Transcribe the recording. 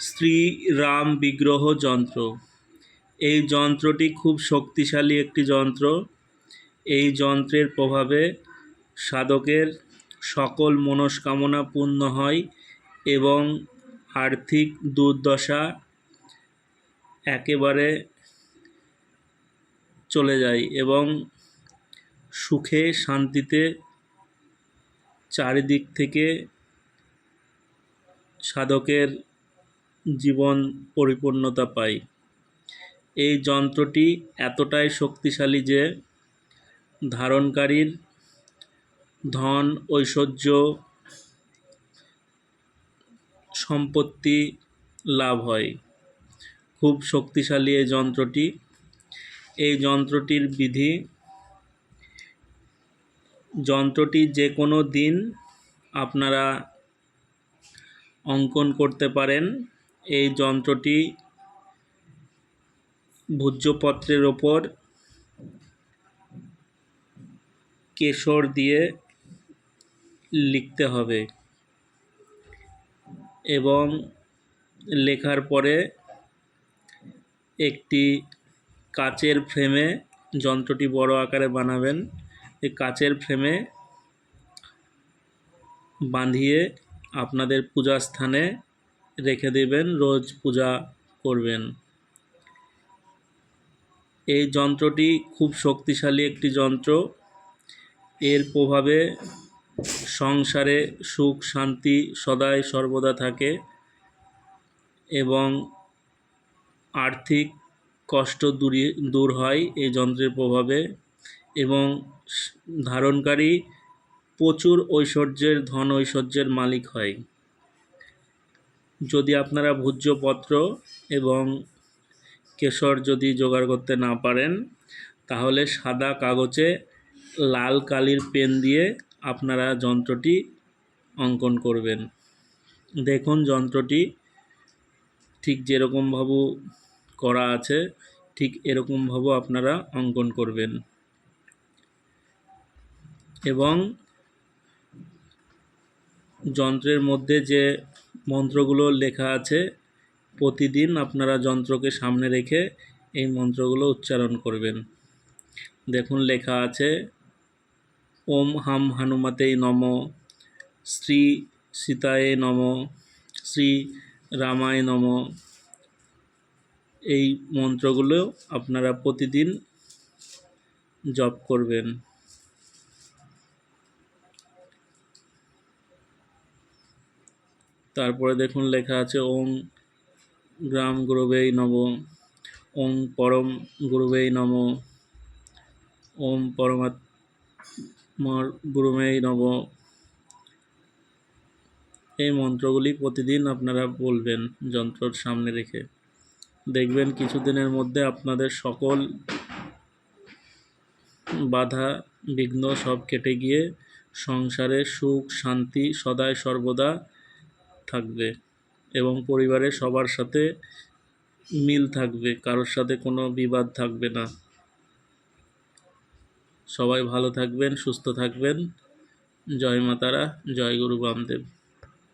শ্রীরাম বিগ্রহ যন্ত্র। এই যন্ত্রটি খুব শক্তিশালী একটি যন্ত্র। এই যন্ত্রের প্রভাবে সাধকের সকল মনস্কামনা পূর্ণ হয় এবং আর্থিক দুর্দশা একেবারে চলে যায় এবং সুখে শান্তিতে চারিদিক থেকে সাধকের জীবন পরিপূর্ণতা পায় এই যন্ত্রটি এতটাই শক্তিশালী যে ধারণকারীর ধন, ঐশ্বর্য, সম্পত্তি লাভ হয়। খুব শক্তিশালী এই যন্ত্রটি। এই যন্ত্রটির বিধি, যন্ত্রটি যে কোনো দিন আপনারা অঙ্কন করতে পারেন। এই যন্ত্রটি ভূর্জপত্রের ওপর কেশর দিয়ে লিখতে হবে এবং লেখার পরে একটি কাচের ফ্রেমে যন্ত্রটি বড় আকারে বানাবেন, এই কাচের ফ্রেমে বাঁধিয়ে আপনাদের পূজা স্থানে রেখে দেবেন, রোজ পূজা করবেন। এই যন্ত্রটি খুব শক্তিশালী একটি যন্ত্র। এর প্রভাবে সংসারে সুখ, শান্তি সদাই সর্বদা থাকে এবং আর্থিক কষ্ট দূরি, দূর হয় এই যন্ত্রের প্রভাবে এবং ধারণকারী প্রচুর ঐশ্বর্যের, ধন ঐশ্বর্যের মালিক হয়। যদি আপনারা ভূর্জপত্র এবং কেশর যদি জোগাড় করতে না পারেন, তাহলে সাদা কাগজে লাল কালির পেন দিয়ে আপনারা যন্ত্রটি অঙ্কন করবেন। দেখুন, যন্ত্রটি ঠিক যেরকমভাবে করা আছে, ঠিক এরকমভাবে আপনারা অঙ্কন করবেন। এবং যন্ত্রের মধ্যে যে মন্ত্রগুলো লেখা আছে। প্রতিদিন আপনারা যন্ত্রকে সামনে রেখে এই মন্ত্রগুলো উচ্চারণ করবেন। দেখুন, লেখা আছে, ওম হাম হানুমাতেই নম, শ্রী সীতায় নম, শ্রী রামায় নম। এই মন্ত্রগুলো আপনারা প্রতিদিন জপ করবেন। তারপরে দেখুন লেখা আছে, ওম গ্রাম গুরুবেই নম, ওম পরম গুরুবেই নম, ওম পরমাত্মার গুরুমেই নম। এই মন্ত্রগুলি প্রতিদিন আপনারা বলবেন যন্ত্রর সামনে রেখে। দেখবেন কিছুদিনের মধ্যে আপনাদের সকল বাধা বিঘ্ন সব কেটে গিয়ে সংসারে সুখ, শান্তি সদায় সর্বদা থাকবে এবং পরিবারের সবার সাথে মিল থাকবে, কারোর সাথে কোনো বিবাদ থাকবে না। সবাই ভালো থাকবেন, সুস্থ থাকবেন। জয় মাতারা, জয় গুরু বামদেব।